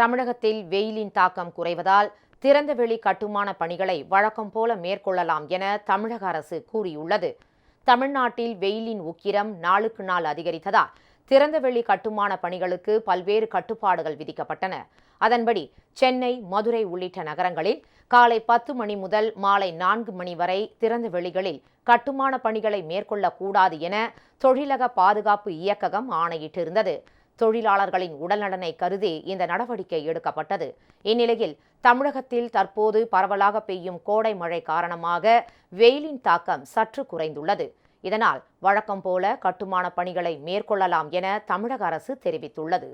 தமிழகத்தில் வெயிலின் தாக்கம் குறைவதால் திறந்தவெளி கட்டுமான பணிகளை வழக்கம் போல மேற்கொள்ளலாம் என தமிழக அரசு கூறியுள்ளது. தமிழ்நாட்டில் வெயிலின் உக்கிரம் நாளுக்கு நாள் அதிகரித்ததால் திறந்தவெளி கட்டுமான பணிகளுக்கு பல்வேறு கட்டுப்பாடுகள் விதிக்கப்பட்டன. அதன்படி சென்னை மதுரை உள்ளிட்ட நகரங்களில் காலை பத்து மணி முதல் மாலை நான்கு மணி வரை திறந்த வெளிகளில் கட்டுமான பணிகளை மேற்கொள்ளக்கூடாது என தொழிலக பாதுகாப்பு இயக்ககம் ஆணையிட்டிருந்தது. தொழிலாளர்களின் உடல்நலனை கருதி இந்த நடவடிக்கை எடுக்கப்பட்டது. இந்நிலையில் தமிழகத்தில் தற்போது பரவலாக பெய்யும் கோடை மழை காரணமாக வெயிலின் தாக்கம் சற்று குறைந்துள்ளது. இதனால் வழக்கம் போல கட்டுமான பணிகளை மேற்கொள்ளலாம் என தமிழக அரசு தெரிவித்துள்ளது.